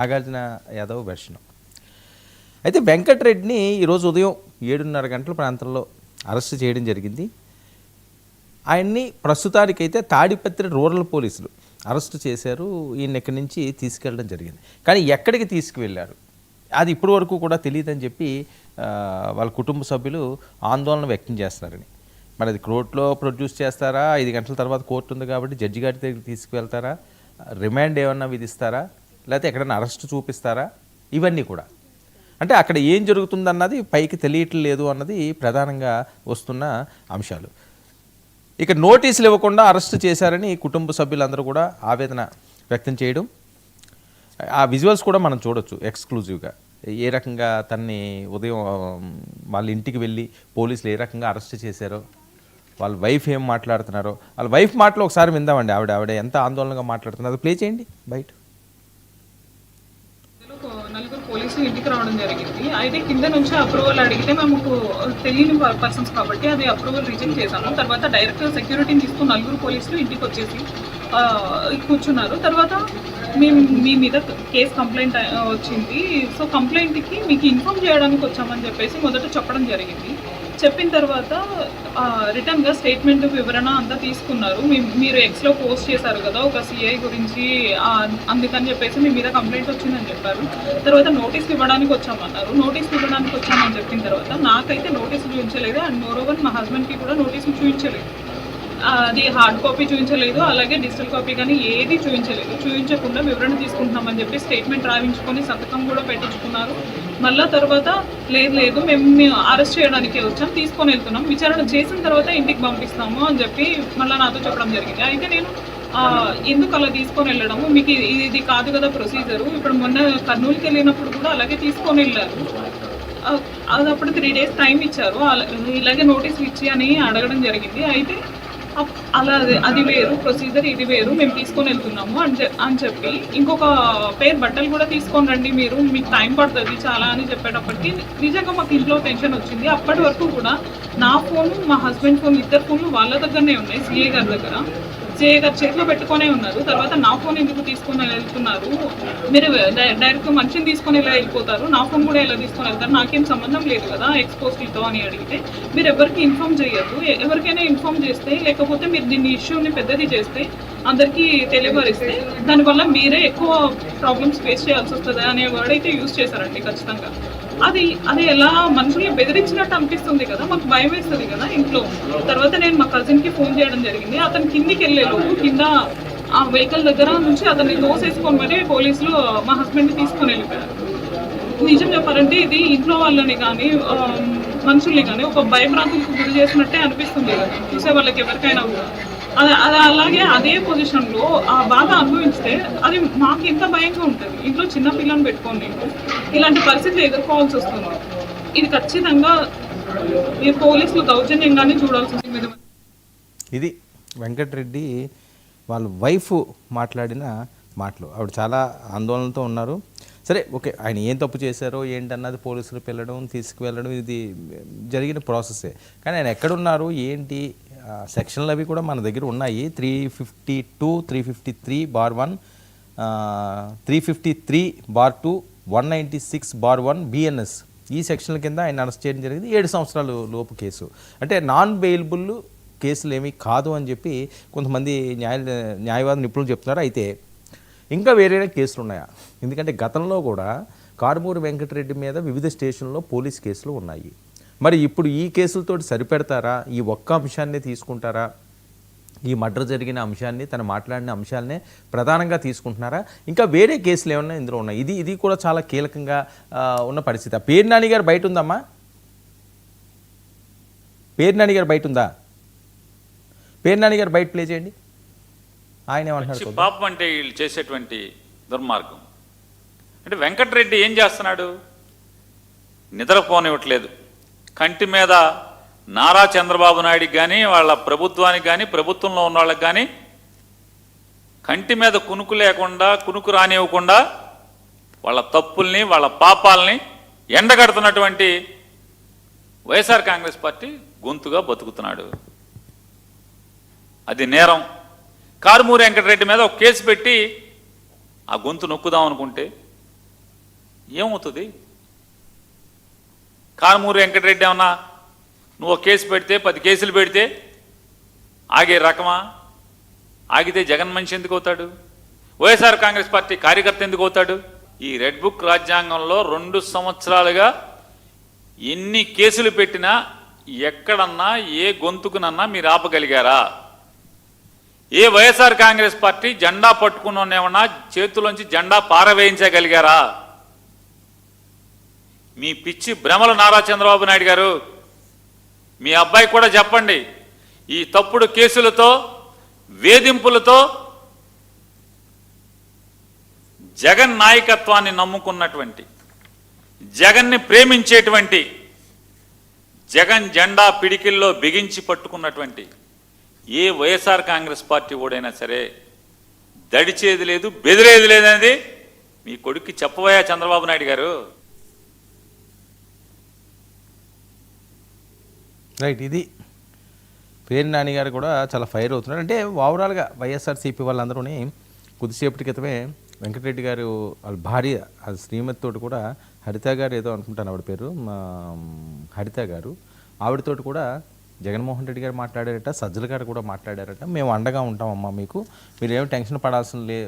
Nagarjuna Yadav version అయితే వెంకటరెడ్డిని ఈరోజు ఉదయం ఏడున్నర గంటల ప్రాంతంలో అరెస్ట్ చేయడం జరిగింది. ఆయన్ని ప్రస్తుతానికైతే తాడిపత్రి రూరల్ పోలీసులు అరెస్ట్ చేశారు. ఈయన ఇక్కడి నుంచి తీసుకెళ్ళడం జరిగింది. కానీ ఎక్కడికి తీసుకువెళ్ళారు? అది ఇప్పటి వరకు కూడా తెలియదని చెప్పి వాళ్ళ కుటుంబ సభ్యులు ఆందోళన వ్యక్తం చేస్తున్నారని. మరి అది కోర్టులో ప్రొడ్యూస్ చేస్తారా? ఐదు గంటల తర్వాత కోర్టు ఉంది కాబట్టి జడ్జి గారి దగ్గరికి తీసుకువెళ్తారా? రిమాండ్ ఏమన్నా విధిస్తారా? లేకపోతే ఎక్కడైనా అరెస్ట్ చూపిస్తారా? ఇవన్నీ కూడా. అంటే అక్కడ ఏం జరుగుతుందన్నది పైకి తెలియట్లేదు అన్నది ప్రధానంగా వస్తున్న అంశాలు. ఇక నోటీసులు ఇవ్వకుండా అరెస్ట్ చేశారని కుటుంబ సభ్యులందరూ కూడా ఆవేదన వ్యక్తం చేయడం. ఆ విజువల్స్ కూడా మనం చూడొచ్చు ఎక్స్క్లూజివ్గా. ఏ రకంగా తన్ని ఉదయం వాళ్ళ ఇంటికి వెళ్ళి పోలీసులు ఏ రకంగా అరెస్ట్ చేశారో వాళ్ళ వైఫ్ ఏం మాట్లాడుతున్నారో వాళ్ళ వైఫ్ మాటలు ఒకసారి విందామండి ఆవిడ ఆవిడ ఎంత ఆందోళనగా మాట్లాడుతున్నారు అది ప్లే చేయండి బయట. పోలీసులు ఇంటికి రావడం జరిగింది. అయితే కింద నుంచి అప్రూవల్ అడిగితే మేము తెలియని పర్సన్స్ కాబట్టి అది అప్రూవల్ రిజెక్ట్ చేశాము. తర్వాత డైరెక్ట్ సెక్యూరిటీని తీసుకుని నలుగురు పోలీసులు ఇంటికి వచ్చేసి కూర్చున్నారు. తర్వాత మేము మీ మీద కేసు కంప్లైంట్ వచ్చింది. సో కంప్లైంట్కి మీకు ఇన్ఫామ్ చేయడానికి వచ్చామని చెప్పేసి మొదట చెప్పడం జరిగింది. చెప్పిన తర్వాత రిటర్న్గా స్టేట్మెంట్ వివరణ అంతా తీసుకున్నారు. మీరు ఎక్స్లో పోస్ట్ చేశారు కదా ఒక సిఐ గురించి అందుకని చెప్పేసి మీ మీద కంప్లైంట్ వచ్చిందని చెప్పారు. తర్వాత నోటీస్ ఇవ్వడానికి వచ్చామన్నారు. నోటీస్ ఇవ్వడానికి వచ్చామని చెప్పిన తర్వాత నాకైతే నోటీస్ చూపించలేదు. అండ్ మోరోవర్ మా హస్బెండ్కి కూడా నోటీస్ చూపించలేదు. అది హార్డ్ కాపీ చూపించలేదు అలాగే డిజిటల్ కాపీ కానీ ఏది చూపించలేదు చూపించకుండా వివరణ తీసుకుంటున్నామని చెప్పి స్టేట్మెంట్ రాయించుకొని సంతకం కూడా పెట్టించుకున్నారు. మళ్ళా తర్వాత లేదు లేదు మేము అరెస్ట్ చేయడానికి వచ్చాం తీసుకొని వెళ్తున్నాం. విచారణ చేసిన తర్వాత ఇంటికి పంపిస్తాము అని చెప్పి మళ్ళీ నాతో చెప్పడం జరిగింది. అయితే నేను ఎందుకు అలా తీసుకొని వెళ్ళడము? మీకు ఇది కాదు కదా ప్రొసీజరు ఇప్పుడు మొన్న కర్నూలుకి వెళ్ళినప్పుడు కూడా అలాగే తీసుకొని వెళ్ళారు. అది అప్పుడు త్రీ డేస్ టైం ఇచ్చారు. అలా- ఇలాగే నోటీస్ ఇచ్చి అని అడగడం జరిగింది. అయితే అలా అది- వేరు ప్రొసీజర్ ఇది వేరు మేము తీసుకొని వెళ్తున్నాము అని అని చెప్పి ఇంకొక పేరు బట్టలు కూడా తీసుకొని రండి మీరు మీకు టైం పడుతుంది చాలా అని చెప్పేటప్పటికి నిజంగా మాకు ఇంట్లో టెన్షన్ వచ్చింది. అప్పటి వరకు కూడా నా ఫోన్ మా హస్బెండ్ ఫోన్ ఇద్దరు ఫోన్లు వాళ్ళ దగ్గరనే ఉన్నాయి సిఏ గారి దగ్గర. సిఏ గారు చేతిలో పెట్టుకొనే ఉన్నారు. తర్వాత నా ఫోన్ ఎందుకు తీసుకొని వెళ్తున్నారు? మీరు డైరెక్ట్ మనిషిని తీసుకొని ఎలా వెళ్ళిపోతారు? నా ఫోన్ కూడా ఇలా తీసుకొని వెళ్తారు? నాకేం సంబంధం లేదు కదా ఎక్స్పోజ్లతో అని అడిగితే మీరు ఎవరికి ఇన్ఫామ్ చేయొద్దు. ఎవరికైనా ఇన్ఫామ్ చేస్తే లేకపోతే మీరు దీన్ని ఇష్యూని పెద్దది చేస్తే అందరికీ తెలియపరిస్తే దానివల్ల మీరే ఎక్కువ ప్రాబ్లమ్స్ ఫేస్ చేయాల్సి వస్తుంది అనే వర్డ్ అయితే యూజ్ చేశారండి ఖచ్చితంగా. అది అది ఎలా మనుషుల్ని బెదిరించినట్టు అనిపిస్తుంది కదా మాకు భయం వేస్తుంది కదా ఇంట్లో. తర్వాత నేను మా కజిన్కి ఫోన్ చేయడం జరిగింది. అతను కిందికి వెళ్ళే కింద ఆ వెహికల్ దగ్గర నుంచి అతన్ని తోసేసుకొని మరి పోలీసులు మా హస్బెండ్ని తీసుకొని వెళ్ళిపోయారు. నిజం చెప్పాలంటే ఇది ఇంట్లో వాళ్ళని కానీ మనుషుల్ని కానీ ఒక భయభ్రాంతులకు గురి చేసినట్టే అనిపిస్తుంది కదా. చూసే వాళ్ళకి ఎవరికైనా కూడా. అది అది అలాగే అదే పొజిషన్లో ఆ బాధ అనుభవిస్తే అది మాకు ఎంత భయంగా ఉంటుంది. ఇంట్లో చిన్న పిల్లని పెట్టుకొని నేను. ఇలాంటి పరిస్థితులు ఎదుర్కోవాల్సి వస్తుంది ఇది ఖచ్చితంగా ఈ పోలీసులు దౌర్జన్యంగానే చూడాల్సి వస్తుంది ఇది వెంకటరెడ్డి వాళ్ళ వైఫ్ మాట్లాడిన మాటలు. ఆవిడ చాలా ఆందోళనతో ఉన్నారు. సరే ఓకే ఆయన ఏం తప్పు చేశారో ఏంటన్నది పోలీసులు పిల్లడం తీసుకువెళ్ళడం ఇది జరిగిన ప్రాసెసే. కానీ ఆయన ఎక్కడున్నారు ఏంటి సెక్షన్లు అవి కూడా మన దగ్గర ఉన్నాయి. Three fifty two three fifty three bar one three fifty three bar two one ninety six bar one BNS ఈ సెక్షన్ల కింద ఆయన అరెస్ట్ చేయడం జరిగింది. ఏడు సంవత్సరాలు లోపు కేసు. అంటే నాన్ బెయిలబుల్ కేసులు ఏమీ కాదు అని చెప్పి కొంతమంది న్యాయ న్యాయవాద నిపుణులు చెప్తున్నారు. అయితే ఇంకా వేరే కేసులు ఉన్నాయా? ఎందుకంటే గతంలో కూడా కారుమూరి వెంకటరెడ్డి మీద వివిధ స్టేషన్లో పోలీస్ కేసులు ఉన్నాయి. మరి ఇప్పుడు ఈ కేసులతో సరిపెడతారా? ఈ ఒక్క అంశాన్ని తీసుకుంటారా? ఈ మర్డర్ జరిగిన అంశాన్ని తను మాట్లాడిన అంశాలనే ప్రధానంగా తీసుకుంటున్నారా? ఇంకా వేరే కేసులు ఏమన్నా ఇందులో ఉన్నాయి? ఇది ఇది కూడా చాలా కీలకంగా ఉన్న పరిస్థితి. ఆ పేరు నాని గారు బయట ఉందమ్మా పేరు నాని గారు బయట ఉందా పేరు నాని గారు బయట ప్లే చేయండి. ఆయన ఏమంటున్నారు పాపం అంటే వీళ్ళు చేసేటువంటి దుర్మార్గం. అంటే వెంకటరెడ్డి ఏం చేస్తున్నాడు? నిద్రపోనివ్వట్లేదు. కంటి మీద నారా చంద్రబాబు నాయుడికి కానీ వాళ్ళ ప్రభుత్వానికి కానీ ప్రభుత్వంలో ఉన్న వాళ్ళకి కానీ కంటి మీద కునుకు లేకుండా కునుకు రానివ్వకుండా వాళ్ళ తప్పుల్ని వాళ్ళ పాపాలని ఎండగడుతున్నటువంటి వైఎస్ఆర్ కాంగ్రెస్ పార్టీ గొంతుగా బతుకుతున్నాడు. అది నేరం. కారుమూరి వెంకటరెడ్డి మీద ఒక కేసు పెట్టి ఆ గొంతు నొక్కుదాం అనుకుంటే ఏమవుతుంది? కారుమూరు వెంకటరెడ్డి ఏమన్నా నువ్వు ఒక కేసు పెడితే పది కేసులు పెడితే ఆగే రకమా? ఆగితే జగన్ మనిషి ఎందుకు అవుతాడు? వైఎస్ఆర్ కాంగ్రెస్ పార్టీ కార్యకర్త ఎందుకు అవుతాడు? ఈ రెడ్ బుక్ రాజ్యాంగంలో రెండు సంవత్సరాలుగా ఎన్ని కేసులు పెట్టినా ఎక్కడన్నా ఏ గొంతుకునన్నా మీరు ఆపగలిగారా? ఏ వైఎస్ఆర్ కాంగ్రెస్ పార్టీ జెండా పట్టుకున్నోనేమన్నా చేతిలోంచి జెండా పారవేయించగలిగారా? మీ పిచ్చి భ్రమలు నారా చంద్రబాబు నాయుడు గారు. మీ అబ్బాయి కూడా చెప్పండి. ఈ తప్పుడు కేసులతో వేధింపులతో జగన్ నాయకత్వాన్ని నమ్ముకున్నటువంటి జగన్ని ప్రేమించేటువంటి జగన్ జెండా పిడికిల్లో బిగించి పట్టుకున్నటువంటి ఏ వైఎస్ఆర్ కాంగ్రెస్ పార్టీ ఓడైనా సరే దడిచేది లేదు బెదిరేది లేదనేది మీ కొడుక్కి చెప్పబోయా చంద్రబాబు నాయుడు గారు. రైట్ ఇది పేరు నాని గారు కూడా చాలా ఫైర్ అవుతున్నారు. అంటే ఓవరాల్గా వైఎస్ఆర్సీపీ వాళ్ళందరూ కొద్దిసేపటి క్రితమే వెంకటరెడ్డి గారు వాళ్ళ భార్య వాళ్ళ శ్రీమతి కూడా హరిత గారు ఏదో అనుకుంటాను ఆవిడ పేరు మా హరిత గారు ఆవిడతోటి కూడా జగన్మోహన్ రెడ్డి గారు మాట్లాడారట సజ్జల గారు కూడా మాట్లాడారట. మేము అండగా ఉంటామమ్మా మీకు. మీరు ఏమి టెన్షన్ పడాల్సిన లే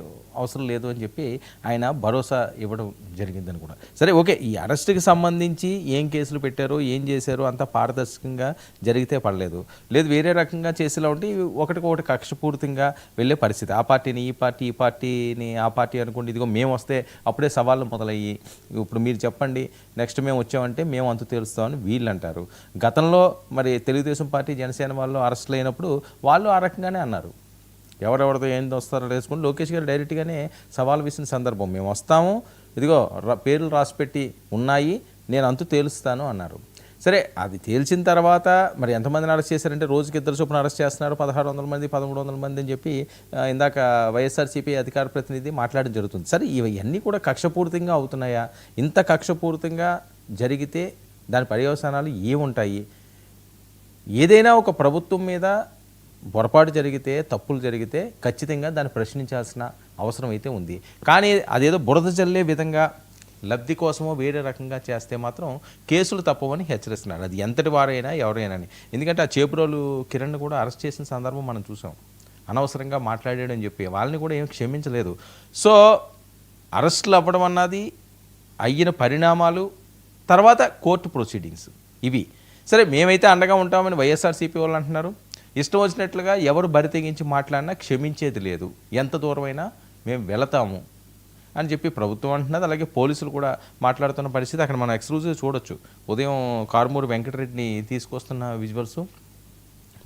అవసరం లేదు అని చెప్పి ఆయన భరోసా ఇవ్వడం జరిగిందని కూడా. సరే ఓకే ఈ అరెస్ట్కి సంబంధించి ఏం కేసులు పెట్టారో ఏం చేశారో అంత పారదర్శకంగా జరిగితే పడలేదు లేదు వేరే రకంగా చేసేలా ఉంటే ఒకటికి ఒకటికొకటి కక్షపూరితంగా వెళ్ళే పరిస్థితి. ఆ పార్టీని ఈ పార్టీ ఈ పార్టీని ఆ పార్టీ అనుకోండి ఇదిగో మేము వస్తే అప్పుడే సవాళ్ళు మొదలయ్యి. ఇప్పుడు మీరు చెప్పండి నెక్స్ట్ మేము వచ్చామంటే మేము అంతు తెలుస్తామని వీళ్ళు అంటారు గతంలో మరి తెలుగుదేశం పార్టీ జనసేన వాళ్ళు అరెస్టులు అయినప్పుడు వాళ్ళు ఆ రకంగానే అన్నారు. ఎవరెవరితో ఏం వస్తారో వేసుకుని లోకేష్ గారు డైరెక్ట్గానే సవాల్ వేసిన సందర్భం మేము వస్తాము ఇదిగో పేర్లు రాసిపెట్టి ఉన్నాయి నేను అంతు తేలుస్తాను అన్నారు. సరే అది తేల్చిన తర్వాత మరి ఎంతమందిని అరెస్ట్ చేశారంటే రోజుకి ఇద్దరు చొప్పున అరెస్ట్ చేస్తున్నారు పదహారు వందల మంది పదమూడు వందల మంది అని చెప్పి ఇందాక వైఎస్ఆర్సీపీ అధికార ప్రతినిధి మాట్లాడడం జరుగుతుంది. సరే ఇవన్నీ కూడా కక్షపూరితంగా అవుతున్నాయా? ఇంత కక్షపూరితంగా జరిగితే దాని పర్యవసానాలు ఏముంటాయి? ఏదైనా ఒక ప్రభుత్వం మీద పొరపాటు జరిగితే తప్పులు జరిగితే ఖచ్చితంగా దాన్ని ప్రశ్నించాల్సిన అవసరం అయితే ఉంది. కానీ అదేదో బురద చల్లే విధంగా లబ్ధి కోసమో వేరే రకంగా చేస్తే మాత్రం కేసులు తప్పవని హెచ్చరిస్తున్నారు. అది ఎంతటి వారైనా ఎవరైనా అని. ఎందుకంటే ఆ చేపురోలు కిరణ్ కూడా అరెస్ట్ చేసిన సందర్భం మనం చూసాం. అనవసరంగా మాట్లాడాడు అని చెప్పి. వాళ్ళని కూడా ఏం క్షమించలేదు. సో అరెస్టులు అవ్వడం అన్నది అయిన పరిణామాలు తర్వాత కోర్టు ప్రొసీడింగ్స్ ఇవి. సరే మేమైతే అండగా ఉంటామని వైఎస్ఆర్సీపీ వాళ్ళు అంటున్నారు. ఇష్టం వచ్చినట్లుగా ఎవరు బరి తెగించి మాట్లాడినా క్షమించేది లేదు. ఎంత దూరమైనా మేము వెళతాము అని చెప్పి ప్రభుత్వం అంటున్నది. అలాగే పోలీసులు కూడా మాట్లాడుతున్న పరిస్థితి అక్కడ మనం ఎక్స్క్లూజివ్ చూడొచ్చు. ఉదయం కారుమూరి వెంకటరెడ్డిని తీసుకొస్తున్న విజువల్స్.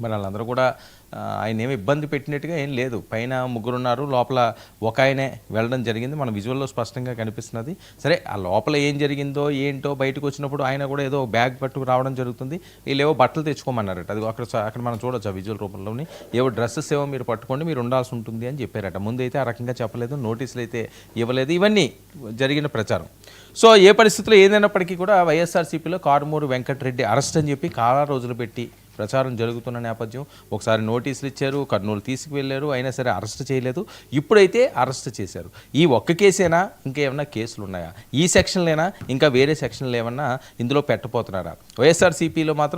మరి వాళ్ళందరూ కూడా ఆయన ఏమి ఇబ్బంది పెట్టినట్టుగా ఏం లేదు. పైన ముగ్గురు ఉన్నారు లోపల ఒక ఆయనే వెళ్ళడం జరిగింది. మన విజువల్లో స్పష్టంగా కనిపిస్తున్నది. సరే ఆ లోపల ఏం జరిగిందో ఏంటో బయటకు వచ్చినప్పుడు ఆయన కూడా ఏదో బ్యాగ్ పట్టుకు రావడం జరుగుతుంది. వీళ్ళేవో బట్టలు తెచ్చుకోమన్నారట. అది అక్కడ అక్కడ మనం చూడొచ్చు ఆ విజువల్ రూపంలోని. ఏవో డ్రెస్సెస్ ఏవో మీరు పట్టుకోండి మీరు ఉండాల్సి ఉంటుంది అని చెప్పారట. ముందైతే ఆ రకంగా చెప్పలేదు నోటీసులు అయితే ఇవ్వలేదు. ఇవన్నీ జరిగిన ప్రచారం. సో ఏ పరిస్థితుల్లో ఏదైనప్పటికీ కూడా వైఎస్ఆర్సీపీలో కారుమూరు వెంకటరెడ్డి అరెస్ట్ అని చెప్పి చాలా రోజులు పెట్టి ప్రచారం జరుగుతున్న నేపథ్యం. ఒకసారి నోటీసులు ఇచ్చారు కర్నూలు తీసుకువెళ్ళారు అయినా సరే అరెస్ట్ చేయలేదు. ఇప్పుడైతే అరెస్ట్ చేశారు. ఈ ఒక్క కేసేనా? ఇంకేమైనా కేసులు ఉన్నాయా ఈ సెక్షన్లేనా? ఇంకా వేరే సెక్షన్లు ఏమన్నా ఇందులో పెట్టబోతున్నారా? వైఎస్ఆర్సీపీలో మాత్రం